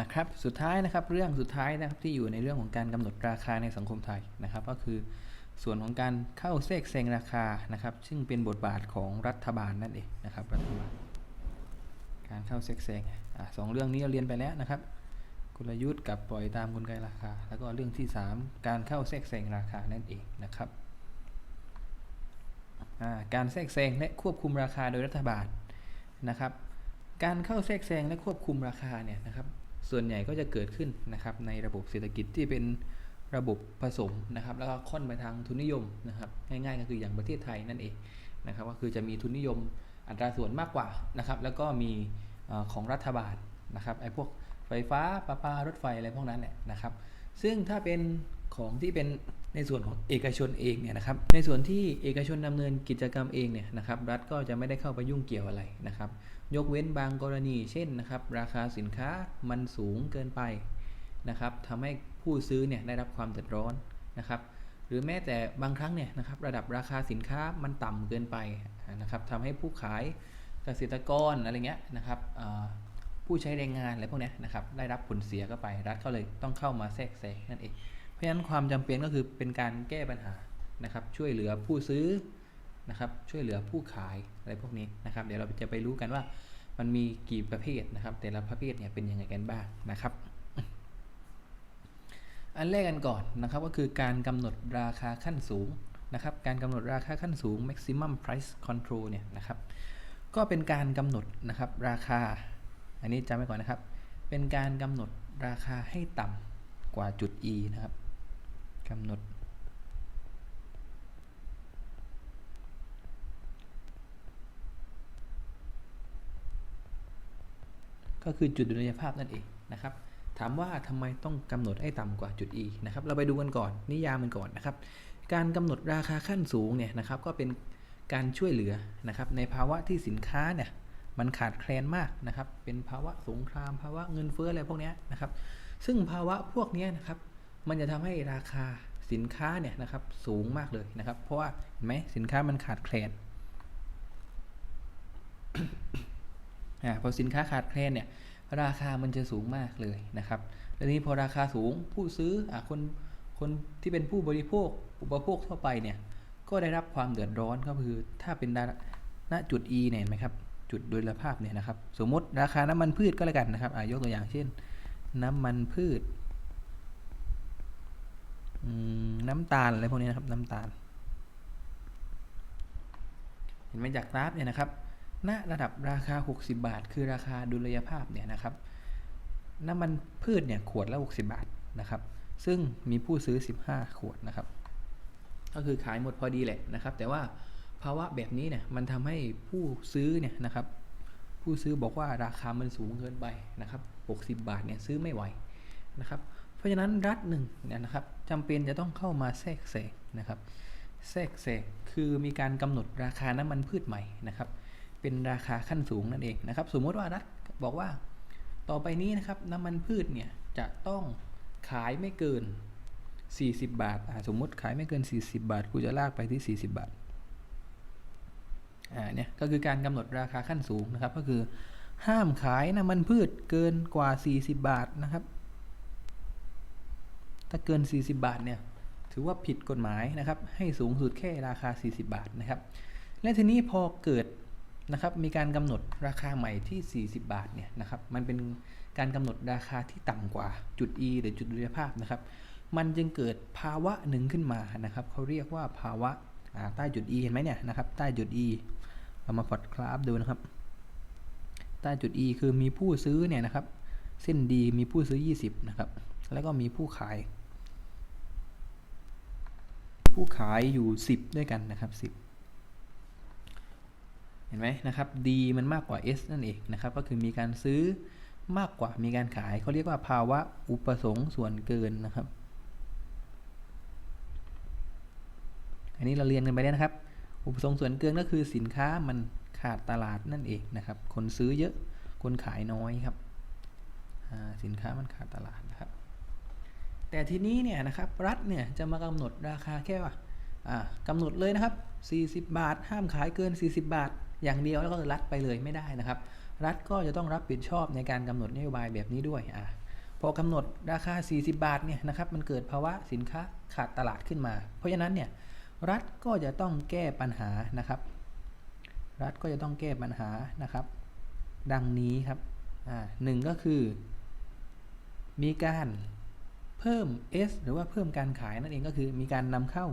อะครับสุดท้ายนะครับเรื่องสุดท้ายนะครับที่อยู่ในเรื่องของการกำหนดราคาในสังคมไทยนะครับ ก็คือส่วนของการเข้าแทรกแซงราคานะครับ ซึ่งเป็นบทบาทของรัฐบาลนั่นเองนะครับรัฐบาลการเข้าแทรกแซงอะสองเรื่องนี้เราเรียนไปแล้วนะครับ กลยุทธ์กับปล่อยตามกลไกราคา แล้วก็เรื่องที่ 3 การเข้าแทรกแซงราคานั่นเองนะครับการแทรกแซงและควบคุมราคาโดยรัฐบาลนะครับ การเข้าแทรกแซงและควบคุมราคาเนี่ยนะครับ ส่วนใหญ่ก็จะเกิดขึ้นนะครับในระบบเศรษฐกิจที่เป็นระบบผสมนะครับ แล้วก็ค่อนไปทางทุนนิยมนะครับ ง่ายๆก็คืออย่างประเทศไทยนั่นเองนะครับก็คือจะมีทุนนิยมอัตราส่วนมากกว่านะครับ แล้วก็มีอของรัฐบาลนะครับไอ้พวกไฟฟ้าประปารถไฟอะไรพวกนั้นแหละนะครับ ซึ่งถ้าเป็นของที่เป็น ในส่วนของเอกชนเองเนี่ยนะครับ ในส่วนที่เอกชนดำเนินกิจกรรมเองเนี่ยนะครับ รัฐก็จะไม่ได้เข้าไปยุ่งเกี่ยวอะไรนะครับ ยกเว้นบางกรณี เช่นนะครับ ราคาสินค้ามันสูงเกินไปนะครับทำให้ผู้ซื้อเนี่ยได้รับความเดือดร้อนนะครับหรือแม้แต่บางครั้งเนี่ยนะครับระดับราคาสินค้ามันต่ำเกินไปนะครับทำให้ผู้ขายเกษตรกรอะไรเงี้ยนะครับผู้ใช้แรงงานอะไรพวกเนี้ยนะครับได้รับผลเสียก็ไปรัฐก็เลยต้องเข้ามาแทรกแซงนั่นเอง ราะฉะนั้นความจำเป็นก็คือเป็นการแก้ปัญหานะครับ ช่วยเหลือผู้ซื้อนะครับ ช่วยเหลือผู้ขายอะไรพวกนี้นะครับ เดี๋ยวเราจะไปรู้กันว่ามันมีกี่ประเภทนะครับ แต่ละประเภทเนี่ยเป็นยังไงกันบ้างนะครับ อันแรกกันก่อนนะครับก็คือการกำหนดราคาขั้นสูงนะครับ การกำหนดราคาขั้นสูง maximum price control เนี่ยนะครับ ก็เป็นการกำหนดนะครับราคา อันนี้จำไว้ก่อนนะครับ เป็นการกำหนดราคาให้ต่ำกว่าจุด E นะครับ กำหนด ก็คือจุดดุลยภาพนั่นเองนะครับ ถามว่าทำไมต้องกำหนดให้ต่ำกว่าจุด E นะครับ เราไปดูกันก่อนนิยามมันก่อนนะครับ การกำหนดราคาขั้นสูงเนี่ยนะครับ ก็เป็นการช่วยเหลือนะครับ ในภาวะที่สินค้าเนี่ยมันขาดแคลนมากนะครับ เป็นภาวะสงคราม ภาวะเงินเฟ้ออะไรพวกนี้นะครับ ซึ่งภาวะพวกนี้นะครับ มันจะทำให้ราคาสินค้าเนี่ยนะครับสูงมากเลยนะครับ เพราะว่าเห็นไหมสินค้ามันขาดแคลนอ่าพอสินค้าขาดแคลนเนี่ยราคามันจะสูงมากเลยนะครับแล้วนี้พอราคาสูงผู้ซื้ออ่าคนคนที่เป็นผู้บริโภคอุปโภคทั่วไปเนี่ยก็ได้รับความเดือดร้อนก็คือถ้าเป็นณจุด E เนี่ยเห็นไหมครับจุดโดยภาพเนี่ยนะครับ สมมติราคาน้ำมันพืชก็แล้วกันนะครับอ่ายกตัวอย่างเช่น น้ำมันพืช น้ำตาลอะไรพวกนี้นะครับ น้ำตาล เห็นไหมจากกราฟเนี่ยนะครับ ณ ระดับราคา 60 บาท คือราคาดุลยภาพเนี่ยนะครับ น้ำมันพืชเนี่ยขวดละ 60 บาทนะครับ ซึ่งมีผู้ซื้อ 15 ขวดนะครับ ก็คือขายหมดพอดีแหละนะครับ แต่ว่าภาวะแบบนี้เนี่ยมันทำให้ผู้ซื้อเนี่ยนะครับ ผู้ซื้อบอกว่าราคามันสูงเกินไปนะครับ 60 บาทเนี่ยซื้อไม่ไหวนะครับ เพราะฉะนั้นรัฐหนึ่งเนี่ยนะครับจำเป็นจะต้องเข้ามาแทรกแซงนะครับ แทรกแซงคือมีการกำหนดราคาน้ำมันพืชใหม่นะครับ เป็นราคาขั้นสูงนั่นเองนะครับ สมมติว่ารัฐบอกว่าต่อไปนี้นะครับน้ำมันพืชเนี่ยจะต้องขายไม่เกิน 40 บาทอ่าสมมติขายไม่เกิน 40 บาทกูจะลากไปที่ 40 บาทอ่าเนี่ยก็คือการกำหนดราคาขั้นสูงนะครับ ก็คือห้ามขายน้ำมันพืชเกินกว่า 40 บาทนะครับ ถ้าเกิน 40 บาทเนี่ยถือว่าผิดกฎหมายนะครับ ให้สูงสุดแค่ราคา 40 บาทนะครับ และทีนี้พอเกิดนะครับมีการกำหนดราคาใหม่ที่ 40 บาทเนี่ยนะครับมันเป็นการกำหนดราคาที่ต่ำกว่าจุด E หรือจุดดุลยภาพนะครับ มันจึงเกิดภาวะหนึ่งขึ้นมานะครับเขาเรียกว่าภาวะใต้จุด E เห็นไหมเนี่ยนะครับใต้จุด E เรามาพอดคราฟดูนะครับ ใต้จุด E คือมีผู้ซื้อเนี่ยนะครับ เส้นดีมีผู้ซื้อ 20 นะครับ แล้วก็มีผู้ขาย ผู้ขายอยู่ 10 ด้วยกันนะครับ 10 เห็นไหมนะครับ D มันมากกว่า S นั่นเองนะครับ ก็คือมีการซื้อมากกว่ามีการขายเขาเรียกว่าภาวะอุปสงค์ส่วนเกินนะครับ อันนี้เราเรียนกันไปแล้วนะครับ อุปสงค์ส่วนเกินก็คือสินค้ามันขาดตลาดนั่นเองนะครับ คนซื้อเยอะ คนขายน้อยครับ สินค้ามันขาดตลาดนะครับ แต่ทีนี้เนี่ยนะครับรัฐเนี่ยจะมากำหนดราคาแค่ว่าอ่ากำหนดเลยนะครับ 40 บาท ห้ามขายเกิน 40 บาท อย่างเดียวแล้วก็รัฐไปเลยไม่ได้นะครับ รัฐก็จะต้องรับผิดชอบในการกำหนดนโยบายแบบนี้ด้วยอ่าพอกำหนดราคา 40 บาทเนี่ยนะครับมันเกิดภาวะสินค้าขาดตลาดขึ้นมา เพราะฉะนั้นเนี่ยรัฐก็จะต้องแก้ปัญหานะครับ รัฐก็จะต้องแก้ปัญหานะครับ ดังนี้ครับหนึ่งก็คือ มีการ เพิ่ม S หรือว่าเพิ่มการขายนั่นเองก็คือมีการนำเข้า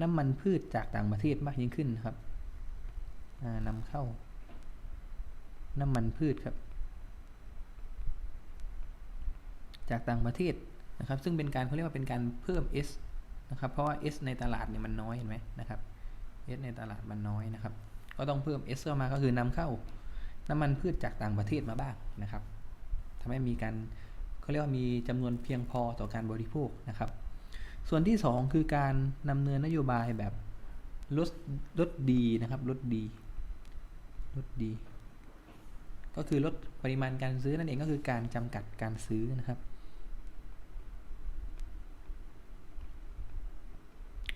น้ำมันพืชจากต่างประเทศมากยิ่งขึ้นครับอ่านำเข้า น้ำมันพืชครับ จากต่างประเทศนะครับ ซึ่งเป็นการเขาเรียกว่าเป็นการเพิ่ม S นะครับ เพราะว่า S ในตลาดเนี่ยมันน้อยเห็นไหมนะครับ S ในตลาดมันน้อยนะครับ ก็ต้องเพิ่ม S เข้ามาก็คือนำเข้า น้ำมันพืชจากต่างประเทศมาบ้างนะครับทำให้มีการ เขาเรียกว่ามีจำนวนเพียงพอต่อการบริโภคนะครับ ส่วนที่ 2 คือการนำเนินนโยบายแบบลดลดดีนะครับลดดีลดดี ก็คือลดปริมาณการซื้อนั่นเองก็คือการจำกัดการซื้อนะครับ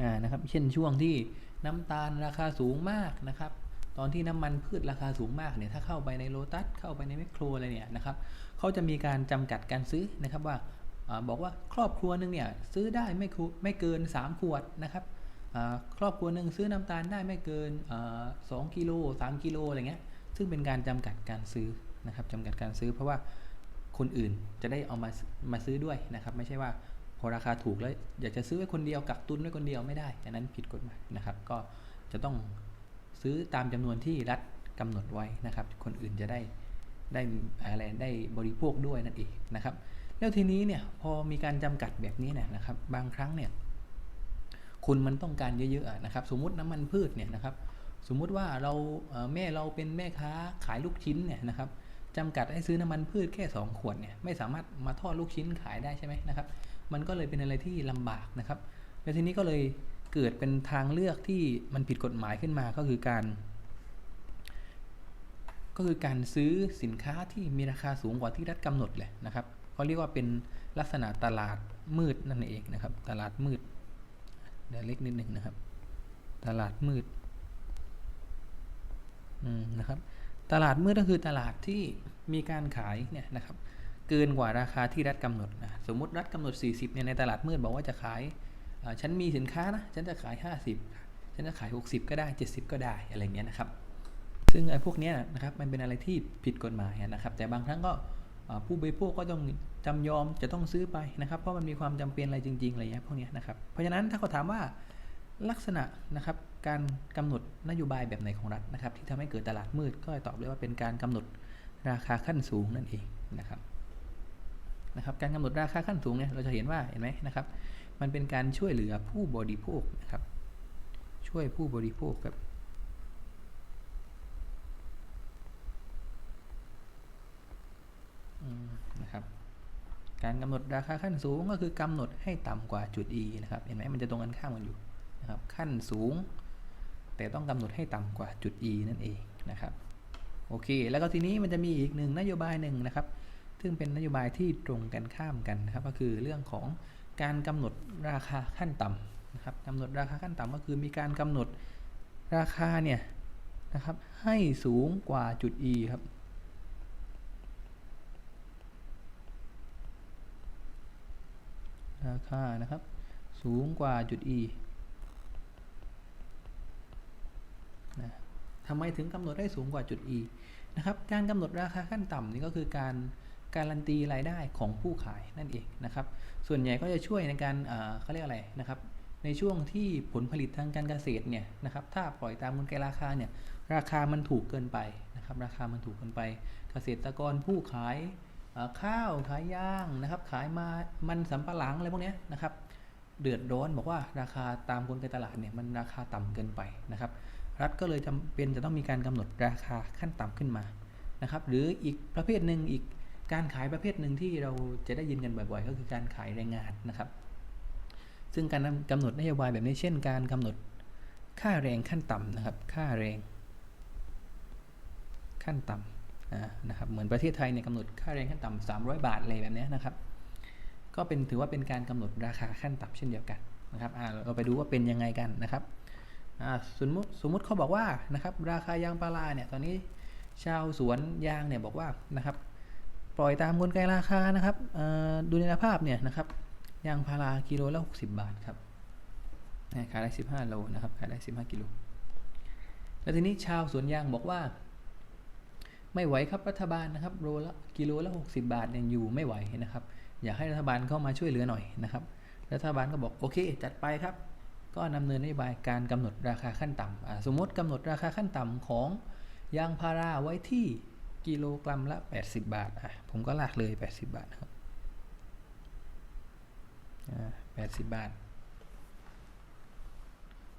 อ่านะครับ เช่นช่วงที่น้ำตาลราคาสูงมากนะครับ ตอนที่น้ำมันพืชราคาสูงมากเนี่ยถ้าเข้าไปในโลตัสเข้าไปในแมคโครอะไรเนี่ยนะครับเขาจะมีการจำกัดการซื้อนะครับว่าอบอกว่าครอบครัวหนึ่งเนี่ยซื้อได้ไม่คุไม่เกิน 3 ขวดนะครับครอบครัวหนึ่งซื้อน้ำตาลได้ไม่เกินสองกิโลสามกิโลอะไรเงี้ยซึ่งเป็นการจำกัดการซื้อนะครับจำกัดการซื้อเพราะว่าคนอื่นจะได้เอามามาซื้อด้วยนะครับ ไม่ใช่ว่าพอราคาถูกแล้วอยากจะซื้อไว้คนเดียวกักตุนไว้คนเดียวไม่ได้อันนั้นผิดกฎหมายนะครับ ก็จะต้อง ซื้อตามจำนวนที่รัฐกำหนดไว้นะครับ คนอื่นจะได้ได้อะไรได้บริโภคด้วยนั่นเองนะครับ แล้วทีนี้เนี่ยพอมีการจำกัดแบบนี้เนี่ยนะครับ บางครั้งเนี่ยคุณมันต้องการเยอะๆนะครับ สมมติน้ำมันพืชเนี่ยนะครับ สมมุติว่าเราแม่เราเป็นแม่ค้าขายลูกชิ้นเนี่ยนะครับจำกัดให้ซื้อน้ำมันพืชแค่ 2 ขวดเนี่ยไม่สามารถมาทอดลูกชิ้นขายได้ใช่ไหมนะครับ มันก็เลยเป็นอะไรที่ลำบากนะครับ แล้วทีนี้ก็เลย เกิดเป็นทางเลือกที่มันผิดกฎหมายขึ้นมาก็คือการ ก็คือการซื้อสินค้าที่มีราคาสูงกว่าที่รัฐกำหนดเลยนะครับเขาเรียกว่าเป็นลักษณะตลาดมืดนั่นเองนะครับ ตลาดมืดเดี๋ยวเล็กนิดหนึ่งนะครับ ตลาดมืดอืมนะครับ ตลาดมืดก็คือตลาดที่มีการขายเนี่ยนะครับ เกินกว่าราคาที่รัฐกำหนดนะสมมติรัฐกำหนด 40เนี่ยในตลาดมืดบอกว่าจะขาย ฉันมีสินค้านะ ฉันจะขาย 50 ฉันจะขาย 60 ก็ได้ 70 ก็ได้ อะไรเงี้ยนะครับ ซึ่งไอ้พวกเนี้ยนะครับ มันเป็นอะไรที่ผิดกฎหมายนะครับ แต่บางครั้งก็ผู้บริโภคก็ต้องจำยอมจะต้องซื้อไปนะครับ เพราะมันมีความจำเป็นอะไรจริงๆอะไรเงี้ยพวกเนี้ยนะครับ เพราะฉะนั้นถ้าเขาถามว่าลักษณะนะครับการกำหนดนโยบายแบบไหนของรัฐนะครับ ที่ทำให้เกิดตลาดมืดก็ตอบเลยว่าเป็นการกำหนดราคาขั้นสูงนั่นเองนะครับนะครับ การกำหนดราคาขั้นสูงเนี่ยเราจะเห็นว่าเห็นไหมนะครับ มันเป็นการช่วยเหลือผู้บริโภคนะครับ ช่วยผู้บริโภคครับ นะครับ การกำหนดราคาขั้นสูงก็คือกำหนดให้ต่ำกว่าจุด E นะครับ เห็นไหมมันจะตรงกันข้ามกันอยู่นะครับ ขั้นสูง แต่ต้องกำหนดให้ต่ำกว่าจุด E นั่นเองนะครับ โอเค แล้วก็ทีนี้มันจะมีอีกหนึ่งนโยบายหนึ่งนะครับ ซึ่งเป็นนโยบายที่ตรงกันข้ามกันนะครับ ก็คือเรื่องของ การกำหนดราคาขั้นต่ำนะครับกำหนดราคาขั้นต่ำก็คือมีการกำหนดราคาเนี่ยนะครับให้สูงกว่าจุด E ครับราคานะครับ สูงกว่าจุด E นะทำไมถึงกำหนดได้สูงกว่าจุด E นะครับ การกำหนดราคาขั้นต่ำนี่ก็คือการ การันตีรายได้ของผู้ขายนั่นเองนะครับ ส่วนใหญ่ก็จะช่วยในการเขาเรียกอะไรนะครับ ในช่วงที่ผลผลิตทางการเกษตรเนี่ยนะครับ ถ้าปล่อยตามกลไกราคาเนี่ยราคามันถูกเกินไปนะครับ ราคามันถูกเกินไป เกษตรกรผู้ขายข้าวขายย่างนะครับ ขายมามันสำปะหลังอะไรพวกเนี้ยนะครับ เดือดร้อนบอกว่าราคาตามกลไกตลาดเนี่ยมันราคาต่ำเกินไปนะครับ รัฐก็เลยจำเป็นจะต้องมีการกำหนดราคาขั้นต่ำขึ้นมานะครับ หรืออีกประเภทหนึ่งอีก การขายประเภทหนึ่งที่เราจะได้ยินกันบ่อยๆ ก็คือการขายแรงงานนะครับ ซึ่งการกำหนดนโยบายแบบนี้เช่น การกำหนดค่าแรงขั้นต่ำนะครับ ค่าแรงขั้นต่ำนะครับ เหมือนประเทศไทยเนี่ยกำหนดค่าแรงขั้นต่ำ300 บาทอะไรแบบนี้นะครับ ก็เป็นถือว่าเป็นการกำหนดราคาขั้นต่ำเช่นเดียวกันนะครับเราไปดูว่าเป็นยังไงกันนะครับสมมติสมมติเขาบอกว่านะครับ ราคายางพาราเนี่ยตอนนี้ชาวสวนยางเนี่ยบอกว่านะครับ ปล่อยตามกลไกราคานะครับดูในภาพเนี่ยนะครับยางพารากิโลละ60 บาทครับขายได้ 15 โลนะครับขายได้ 15 กิโลแล้วทีนี้ชาวสวนยางบอกว่า ไม่ไหวครับรัฐบาลนะครับโลละกิโลละ 60 บาทเนี่ยอยู่ไม่ไหวนะครับ อยากให้รัฐบาลเข้ามาช่วยเหลือหน่อยนะครับ รัฐบาลก็บอกโอเค จัดไปครับ ก็ดำเนินนโยบายการกำหนดราคาขั้นต่ำอ่าสมมติกำหนดราคาขั้นต่ำของยางพาราไว้ที่ กิโลกรัมละ 80 บาท อะ ผมก็ลากเลย 80 บาทนะครับอ่า80บาท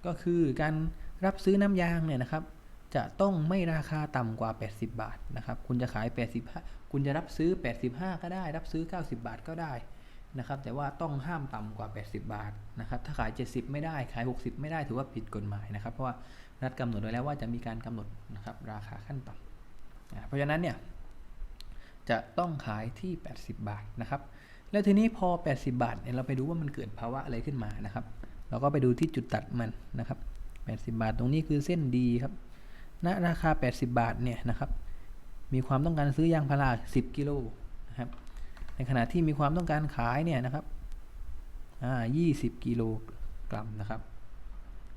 ก็คือการรับซื้อน้ำยางเนี่ยนะครับ จะต้องไม่ราคาต่ำกว่า 80 บาทนะครับ คุณจะขาย 85 คุณจะรับซื้อ 85 ก็ได้ รับซื้อ 90 บาทก็ได้นะครับ แต่ว่าต้องห้ามต่ำกว่า 80 บาทนะครับ ถ้าขาย 70 ไม่ได้ ขาย 60 ไม่ได้ ถือว่าผิดกฎหมายนะครับ เพราะว่ารัฐกำหนดไว้แล้วว่าจะมีการกำหนดนะครับ ราคาขั้นต่ำ เพราะฉะนั้นเนี่ยจะต้องขายที่ 80 บาทนะครับ แล้วทีนี้พอ 80 บาทเนี่ยเราไปดูว่ามันเกิดภาวะอะไรขึ้นมานะครับ เราก็ไปดูที่จุดตัดมันนะครับ 80 บาทตรงนี้คือเส้นดีครับณราคา 80 บาทเนี่ยนะครับ มีความต้องการซื้อยางพารา 10 กิโลนะครับ ในขณะที่มีความต้องการขายเนี่ยนะครับอ่า20 กิโลกรัมนะครับ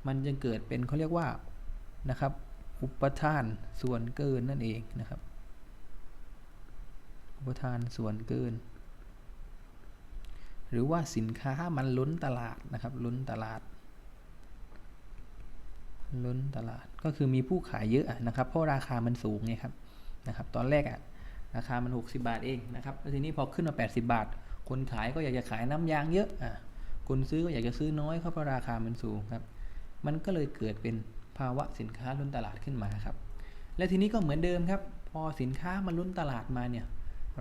มันจึงเกิดเป็นเขาเรียกว่านะครับ อุปทานส่วนเกินนั่นเองนะครับ อุปทานส่วนเกิน หรือว่าสินค้ามันล้นตลาดนะครับล้นตลาด ล้นตลาดก็คือมีผู้ขายเยอะนะครับ เพราะราคามันสูงไงครับนะครับ ตอนแรกอะราคามัน 60 บาทเองนะครับแล้วทีนี้พอขึ้นมา 80 บาท คนขายก็อยากจะขายน้ำยางเยอะอะคนซื้อก็อยากจะซื้อน้อยเพราะราคามันสูงครับ มันก็เลยเกิดเป็นาวะสินค้าล้นตลาดขึ้นมาครับ และทีนี้ก็เหมือนเดิมครับ พอสินค้ามันล้นตลาดมาเนี่ย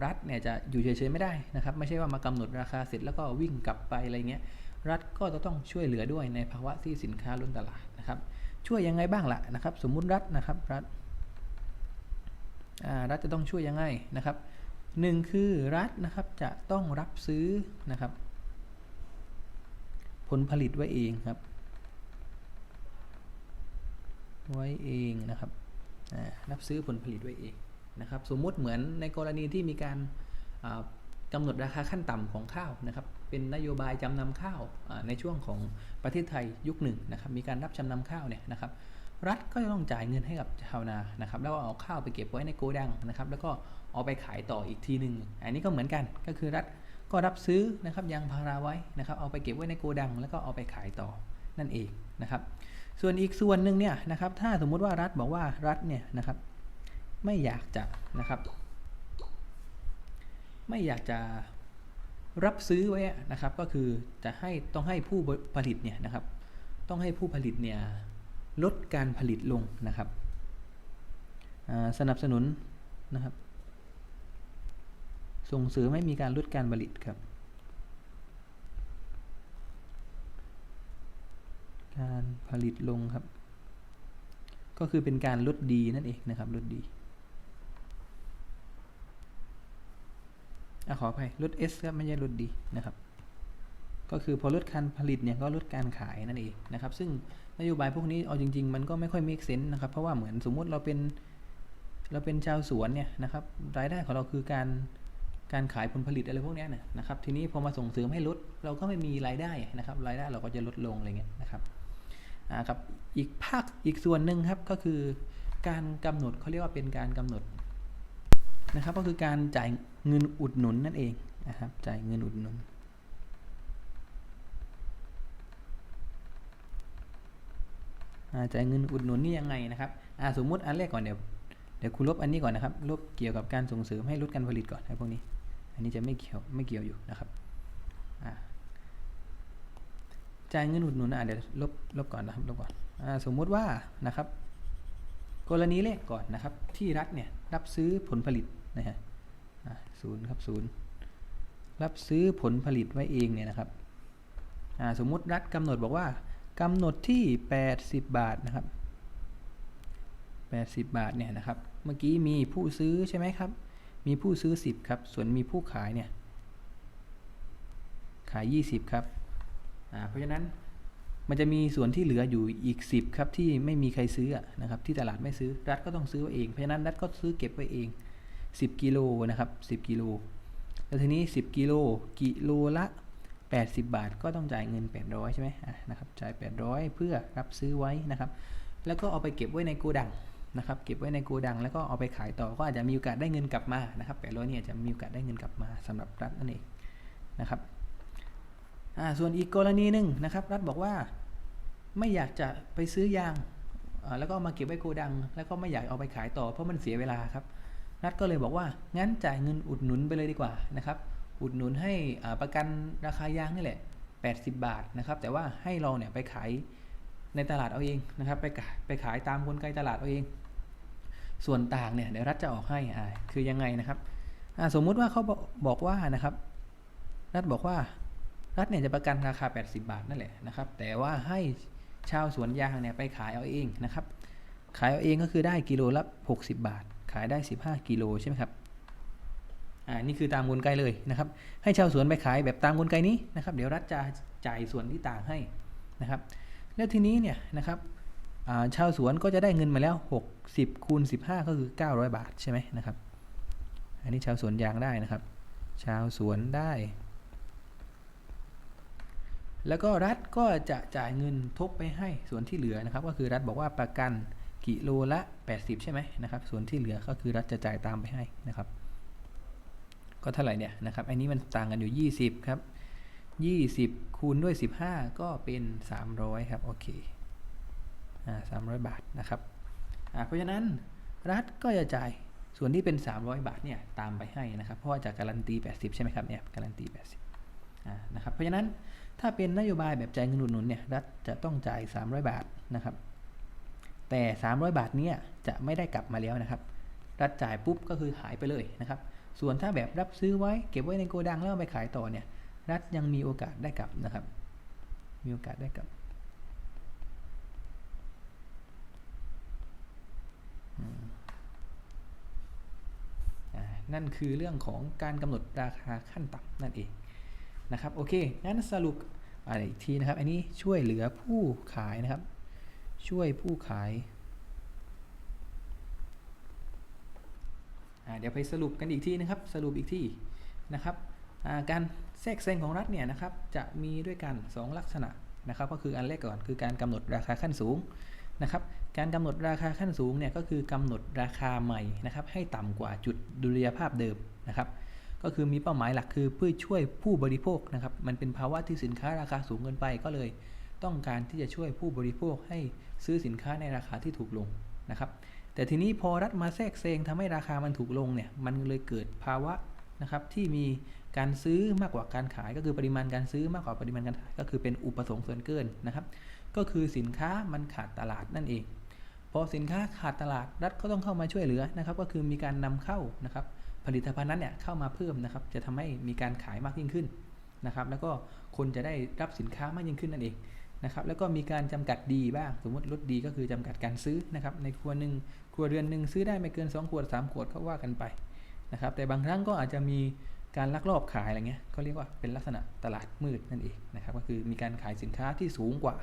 รัฐเนี่ยจะอยู่เฉยๆไม่ได้นะครับ ไม่ใช่ว่ามากำหนดราคาเสร็จแล้วก็วิ่งกลับไปอะไรเงี้ยรัฐก็จะต้องช่วยเหลือด้วยในภาวะที่สินค้าล้นตลาดนะครับ ช่วยยังไงบ้างล่ะนะครับ สมมุติรัฐนะครับรัฐรัฐจะต้องช่วยยังไงนะครับหนึ่งคือรัฐนะครับจะต้องรับซื้อนะครับ ผลผลิตไว้เองครับ ไว้เองนะครับรับซื้อผลผลิตไว้เองนะครับสมมุติเหมือนในกรณีที่มีการอ่ากำหนดราคาขั้นต่ำของข้าวนะครับ เป็นนโยบายจำนำข้าวในช่วงของประเทศไทยยุคหนึ่งนะครับ มีการรับจำนำข้าวเนี่ยนะครับ รัฐก็จะต้องจ่ายเงินให้กับชาวนานะครับ แล้วเอาข้าวไปเก็บไว้ในโกดังนะครับ แล้วก็เอาไปขายต่ออีกทีหนึ่งอันนี้ก็เหมือนกันก็คือรัฐก็รับซื้อนะครับยางพาราไว้นะครับ เอาไปเก็บไว้ในโกดัง แล้วก็เอาไปขายต่อนั่นเองนะครับ ส่วนอีกส่วนหนึ่งเนี่ยนะครับถ้าสมมุติว่ารัฐบอกว่ารัฐเนี่ยนะครับ ไม่อยากจะนะครับ ไม่อยากจะรับซื้อไว้นะครับก็คือจะให้ต้องให้ผู้ผลิตเนี่ยนะครับ ต้องให้ผู้ผลิตเนี่ยลดการผลิตลงนะครับสนับสนุนนะครับ ส่งเสริมให้มีการลดการผลิตครับ การผลิตลงครับ ก็คือเป็นการลดดีนั่นเองนะครับลดดีอขออภัยลด S ครับไม่ใช่ลดดีนะครับ ก็คือพอลดการผลิตเนี่ยก็ลดการขายนั่นเองนะครับ ซึ่งนโยบายพวกนี้เอาจริง ๆ มันก็ไม่ค่อยมีเซนนะครับ เพราะว่าเหมือนสมมุติเราเป็นเราเป็นชาวสวนเนี่ยนะครับรายได้ของเราคือการการขายผลผลิตอะไรพวกนี้นะครับ ทีนี้พอมาส่งเสริมให้ลดเราก็ไม่มีรายได้นะครับ รายได้เราก็จะลดลงอะไรเงี้ยนะครับ อ่าครับอีกภาคอีกส่วนหนึ่งครับก็คือการกำหนดเขาเรียกว่าเป็นการกำหนดนะครับ ก็คือการจ่ายเงินอุดหนุนนั่นเองนะครับจ่ายเงินอุดหนุนอ่าจ่ายเงินอุดหนุนนี่ยังไงนะครับอ่าสมมุติอันแรกก่อนเดี๋ยวเดี๋ยวคุณลบอันนี้ก่อนนะครับลบเกี่ยวกับการส่งเสริมให้ลดการผลิตก่อนไอ้พวกนี้ อันนี้จะไม่เกี่ยวไม่เกี่ยวอยู่นะครับอ่า จ่ายเงินอุดหนุนอะเดี๋ยวลบลบก่อนนะครับลบก่อนอ่าสมมุติว่านะครับ กรณีแรกก่อนนะครับ ที่รัฐเนี่ยรับซื้อผลผลิตนะฮะศูนย์ครับศูนย์รับซื้อผลผลิตไว้เองเนี่ยนะครับสมมุติรัฐกำหนดบอกว่ากำหนดที่ 80 บาทนะครับ 80 บาทเนี่ยนะครับ เมื่อกี้มีผู้ซื้อใช่ไหมครับ มีผู้ซื้อ 10 ครับ ส่วนมีผู้ขายเนี่ย ขาย 20 ครับ เพราะฉะนั้นมันจะมีส่วนที่เหลืออยู่อีก 10ครับที่ไม่มีใครซื้อนะครับที่ตลาดไม่ซื้อรัฐก็ต้องซื้อไว้เองเพราะฉะนั้นรัฐก็ซื้อเก็บไว้เอง 10 กิโลนะครับ10 กิโลแล้วทีนี้ 10 กิโลกิโลละ 80 บาท ก็ต้องจ่ายเงิน 800 ใช่ไหมนะครับจ่าย 800 เพื่อรับซื้อไว้นะครับ แล้วก็เอาไปเก็บไว้ในโกดังนะครับเก็บไว้ในโกดังแล้วก็เอาไปขายต่อก็อาจจะมีโอกาสได้เงินกลับมานะครับ800เนี่ยจะมีโอกาสได้เงินกลับมาสำหรับรัฐนั่นเองนะครับ ส่วนอีกกรณีหนึ่งนะครับ รัฐบอกว่าไม่อยากจะไปซื้อยางแล้วก็มาเก็บไว้โกดัง แล้วก็ไม่อยากเอาไปขายต่อเพราะมันเสียเวลาครับ รัฐก็เลยบอกว่างั้นจ่ายเงินอุดหนุนไปเลยดีกว่านะครับ อุดหนุนให้ประกันราคายางนี่แหละ 80 บาทนะครับ แต่ว่าให้เราเนี่ยไปขายในตลาดเอาเองนะครับ ไปขายไปขายตามกลไกตลาดเอาเอง ส่วนต่างเนี่ยเดี๋ยวรัฐจะออกให้อ่าคือยังไงนะครับสมมุติว่าเขาบอกว่านะครับ รัฐบอกว่า รัฐเนี่ยจะประกันราคา 80 บาทนั่นแหละนะครับ แต่ว่าให้ชาวสวนยางเนี่ยไปขายเอาเองนะครับ ขายเอาเองก็คือได้กิโลละ60 บาท ขายได้ 15 กิโลใช่ไหมครับอ่านี่คือตามกลไกเลยนะครับ ให้ชาวสวนไปขายแบบตามกลไกนี้นะครับ เดี๋ยวรัฐจะจ่ายส่วนที่ต่างให้นะครับ แล้วทีนี้เนี่ยนะครับชาวสวนก็จะได้เงินมาแล้ว 60คูณ15 ก็คือ 900 บาทใช่ไหมนะครับ อันนี้ชาวสวนยางได้นะครับ ชาวสวนได้ แล้วก็รัฐก็จะจ่ายเงินทบไปให้ส่วนที่เหลือนะครับ ก็คือรัฐบอกว่าประกันกิโลละ 80 ใช่ไหมนะครับ ส่วนที่เหลือก็คือรัฐจะจ่ายตามไปให้นะครับ ก็เท่าไหร่เนี่ยนะครับ อันนี้มันต่างกันอยู่ 20 ครับ 20 คูณด้วย 15 ก็เป็น 300 ครับโอเคอ่า300 บาทนะครับอ่าเพราะฉะนั้นรัฐก็จะจ่ายส่วนที่เป็น 300 บาทเนี่ยตามไปให้นะครับ เพราะว่าจะการันตี 80 ใช่ไหมครับเนี่ยการันตี 80อ่านะครับเพราะฉะนั้น ถ้าเป็นนโยบายแบบจ่ายเงินอุดหนุนเนี่ยรัฐจะต้องจ่าย 300 บาทนะครับ แต่ 300 บาทเนี้จะไม่ได้กลับมาแล้วนะครับ รัฐจ่ายปุ๊บก็คือหายไปเลยนะครับ ส่วนถ้าแบบรับซื้อไว้เก็บไว้ในโกดังแล้วไปขายต่อเนี่ย รัฐยังมีโอกาสได้กลับนะครับ มีโอกาสได้กลับนั่นคือเรื่องของการกำหนดราคาขั้นต่ำนั่นเอง นะครับโอเคงั้นสรุปอ่าอีกทีนะครับ อันนี้ช่วยเหลือผู้ขายนะครับ ช่วยผู้ขายเดี๋ยวไปสรุปกันอีกทีนะครับ สรุปอีกทีนะครับการแทรกแซงของรัฐเนี่ยนะครับจะมีด้วยกัน 2 ลักษณะนะครับ ก็คืออันแรกก่อนคือการกำหนดราคาขั้นสูงนะครับ การกำหนดราคาขั้นสูงเนี่ยก็คือกำหนดราคาใหม่นะครับ ให้ต่ำกว่าจุดดุลยภาพเดิมนะครับ ก็คือมีเป้าหมายหลักคือเพื่อช่วยผู้บริโภคนะครับ มันเป็นภาวะที่สินค้าราคาสูงเกินไปก็เลย ต้องการที่จะช่วยผู้บริโภคให้ซื้อสินค้าในราคาที่ถูกลงนะครับ แต่ทีนี้พอรัฐมาแทรกแซงทำให้ราคามันถูกลงเนี่ย มันเลยเกิดภาวะนะครับที่มีการซื้อมากกว่าการขาย ก็คือปริมาณการซื้อมากกว่าปริมาณการขายก็คือเป็นอุปสงค์ส่วนเกินนะครับ ก็คือสินค้ามันขาดตลาดนั่นเองพอสินค้าขาดตลาดรัฐก็ต้องเข้ามาช่วยเหลือนะครับ ก็คือมีการนำเข้านะครับ ผลิตภัณฑ์นั้นเนี่ยเข้ามาเพิ่มนะครับ จะทำให้มีการขายมากยิ่งขึ้นนะครับ แล้วก็คนจะได้รับสินค้ามากยิ่งขึ้นนั่นเองนะครับ แล้วก็มีการจำกัดดีบ้าง สมมติลดดีก็คือจำกัดการซื้อนะครับ ในครัวหนึ่งครัวเรือนหนึ่งซื้อได้ไม่เกิน 2 ขวด 3 ขวดก็ว่ากันไปนะครับ แต่บางครั้งก็อาจจะมีการลักลอบขายอะไรเงี้ยเขาเรียกว่าเป็นลักษณะตลาดมืดนั่นเองนะครับ ก็คือมีการขายสินค้าที่สูงกว่า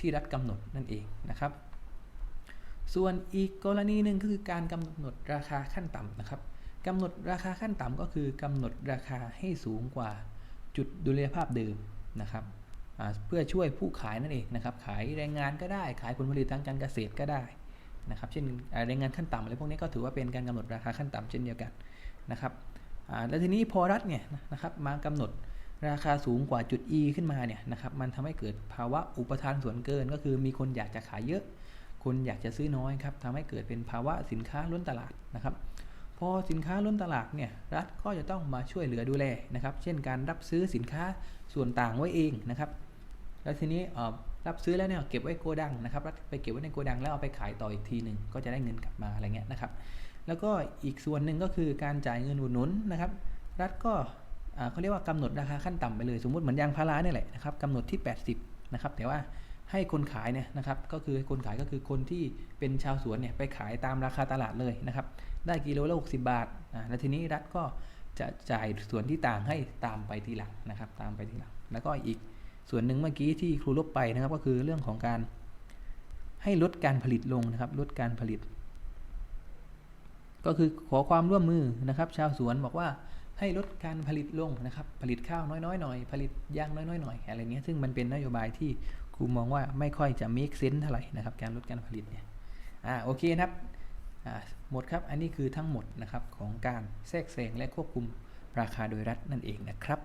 ที่รัฐกำหนดนั่นเองนะครับ ส่วนอีกกรณีหนึ่งก็คือการกำหนดราคาขั้นต่ำนะครับ กำหนดราคาขั้นต่ำก็คือกำหนดราคาให้สูงกว่าจุดดุลยภาพเดิมนะครับเพื่อช่วยผู้ขายนั่นเองนะครับ ขายแรงงานก็ได้ ขายผลผลิตทางการเกษตรก็ได้นะครับ เช่นแรงงานขั้นต่ำอะไรพวกนี้ก็ถือว่าเป็นการกำหนดราคาขั้นต่ำเช่นเดียวกันนะครับแล้วทีนี้พอรัฐเนี่ยนะครับมากำหนดราคาสูงกว่าจุด E ขึ้นมาเนี่ยนะครับ มันทำให้เกิดภาวะอุปทานส่วนเกิน ก็คือมีคนอยากจะขายเยอะ คนอยากจะซื้อน้อยครับทำให้เกิดเป็นภาวะสินค้าล้นตลาดนะครับ พอสินค้าล้นตลาดเนี่ยรัฐก็จะต้องมาช่วยเหลือดูแลนะครับ เช่นการรับซื้อสินค้าส่วนต่างไว้เองนะครับ แล้วทีนี้รับซื้อแล้วเนี่ยเก็บไว้โกดังนะครับรัฐไปเก็บไว้ในโกดังแล้วเอาไปขายต่ออีกทีหนึ่งก็จะได้เงินกลับมาอะไรเงี้ยนะครับ แล้วก็อีกส่วนหนึ่งก็คือการจ่ายเงินอุดหนุนนะครับ รัฐก็เขาเรียกว่ากำหนดราคาขั้นต่ำไปเลย สมมุติเหมือนยางพาราเนี่ยแหละนะครับกำหนดที่ 80นะครับแต่ว่า ให้คนขายเนี่ยนะครับก็คือคนขายก็คือคนที่เป็นชาวสวนเนี่ยไปขายตามราคาตลาดเลยนะครับได้กิโลละ60 บาทอ่าแล้วทีนี้รัฐก็จะจ่ายส่วนที่ต่างให้ตามไปทีหลังนะครับตามไปทีหลัง แล้วก็อีกส่วนหนึ่งเมื่อกี้ที่ครูลบไปนะครับก็คือเรื่องของการให้ลดการผลิตลงนะครับลดการผลิต ก็คือขอความร่วมมือนะครับ ชาวสวนบอกว่าให้ลดการผลิตลงนะครับ ผลิตข้าวน้อยๆหน่อย ผลิตยางน้อยๆหน่อยอะไรเงี้ยซึ่งมันเป็นนโยบายที่ ครูมองว่าไม่ค่อยจะ make sense เท่าไหร่นะครับ การลดการผลิตเนี่ยอ่าโอเคนะครับอ่าหมดครับ อันนี้คือทั้งหมดนะครับของการแทรกแซงและควบคุมราคาโดยรัฐนั่นเองนะครับ